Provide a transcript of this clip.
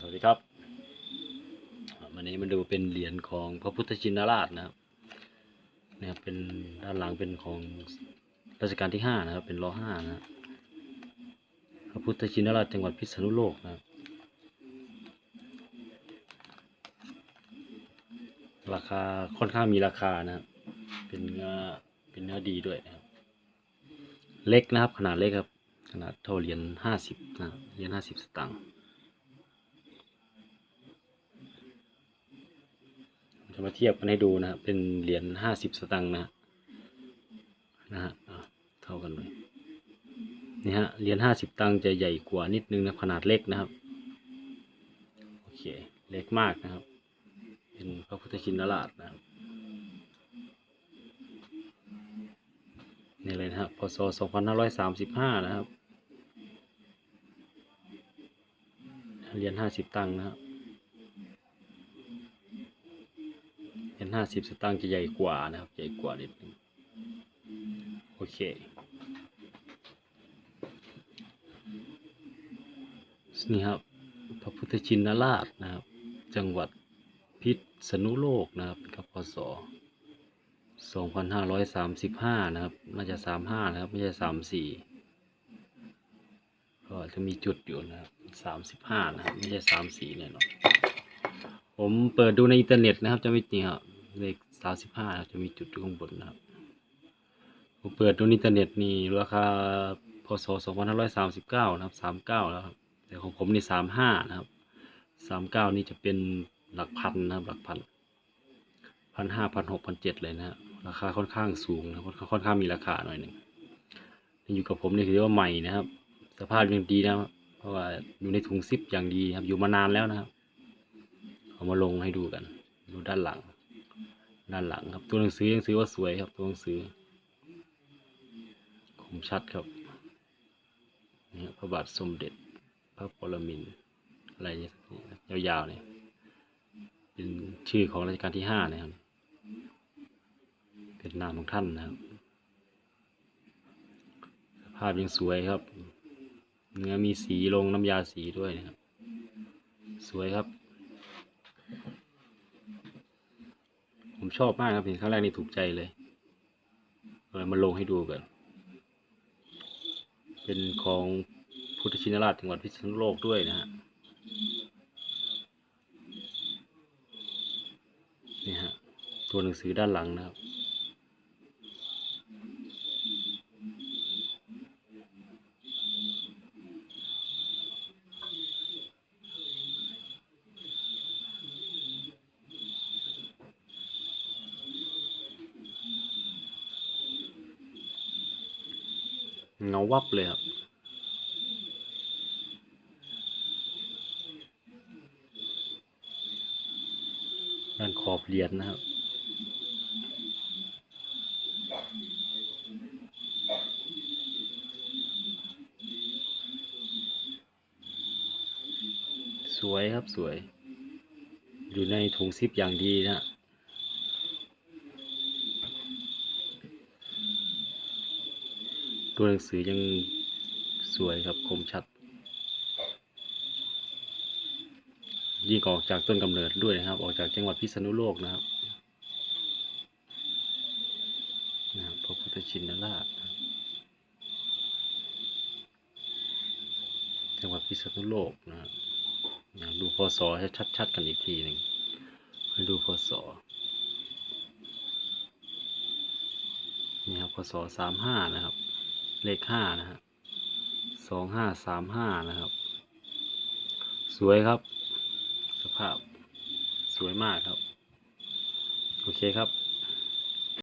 สวัสดีครับวันนี้มาดูเป็นเหรียญของพระพุทธชินราชนะครับเนะครับเป็นด้านหลังเป็นของรัชกาลที่ห้านะครับ เป็นรอห้านะพระพุทธชินราชจังหวัดพิษณุโลกนะครับราคาค่อนข้างมีราคานะเป็นเนื้อเป็นเนื้อดีด้วยนะครับเล็กนะครับ ขนาดเล็กครับ ขนาดเท่าเหรียญห้าสิบนะเหรียญห้าสิบสตางค์ จะ มาเทียบกันให้ดูนะครับเป็นเหรียญห้าสิบสตังค์นะฮะนะฮะอะเท่ากันเลยนี่ฮะเหรียญห้าสิบตังค์จะใหญ่กว่านิดนึงนะขนาดเล็กนะครับโอเคเล็กมากนะครับ เป็นพระพุทธชินราชนะครับนี่เลยนะครับพศสองพันห้าร้อยสามสิบห้านะครับเหรียญห้าสิบตังค์นะครับ เห้าสิบสตางค์จะใหญ่กว่านะครับ ใหญ่กว่านิดนึงโอเค นี่ครับ พระพุทธชินราชนะครับ จังหวัดพิษณุโลกนะครับครับพศสองพันห้าร้อยสามสิบห้านะครับ น่าจะสามห้านะครับ ไม่ใช่สามสี่ก็จะมีจุดอยู่นะครับสามสิบห้านะครับ ไม่ใช่สามสี่แน่นอนผมเปิดดูในอินเทอร์เน็ตนะครับ จะไม่จริงครับ เลขสามสิบห้าจะมีจุดอยู่ข้างบนนะครับ ผมเปิดดูในอินเทอร์เน็ตนี่ราคาพศสองพันห้าร้อยสามสิบเก้านะครับสามเก้าแล้วครับ แต่ของผมนี่สามห้านะครับสามเก้านี่จะเป็นหลักพันนะครับหลักพันพันห้าพันหกพันเจ็ดเลยนะ ราคาค่อนข้างสูงนะครับค่อนข้างมีราคาหน่อยหนึ่งอยู่กับผมนี่ถือว่าใหม่นะครับ สภาพยังดีนะเพราะว่าอยู่ในถุงซิปอย่างดีครับอยู่มานานแล้วนะครับ เอามาลงให้ดูกัน ดูด้านหลัง ด้านหลังครับตัวหนังสือยังซื้อว่าสวยครับ ตัวหนังสือคมชัดครับนี่พระบาทสมเด็จ พระปรมินทรอะไรเนี่ยยาวๆเนี่ยเป็นชื่อของรัชกาลที่ห้านะครับ เป็นนามของท่านนะครับสภาพยังสวยครับ เนื้อมีสีลงน้ำยาสีด้วยนะครับ สวยครับ ผมชอบมากครับเห็นครั้งแรกนี่ถูกใจเลยเลยมาลงให้ดูกัน เป็นของพุทธชินราชจังหวัดพิษณุโลกด้วยนะฮะนี่ฮะตัวหนังสือด้านหลังนะครับ เงาวับเลยครับด้านขอบเหรียญนะครับสวยครับสวย อยู่ในถุงซิปอย่างดีนะฮะ ตัวหนังสือยังสวยครับคมชัด ยิ่งออกจากต้นกำเนิดด้วยนะครับ ออกจากจังหวัดพิษณุโลกนะครับนะพระพุทธชินราชจังหวัดพิษณุโลกนะครับดูพศให้ชัดๆกันอีกทีหนึ่งให้ดูพศนี่ครับพศสามห้านะครับ เลขห้านะฮะสองห้าสามห้านะครับ สวยครับ สภาพสวยมากครับ โอเคครับ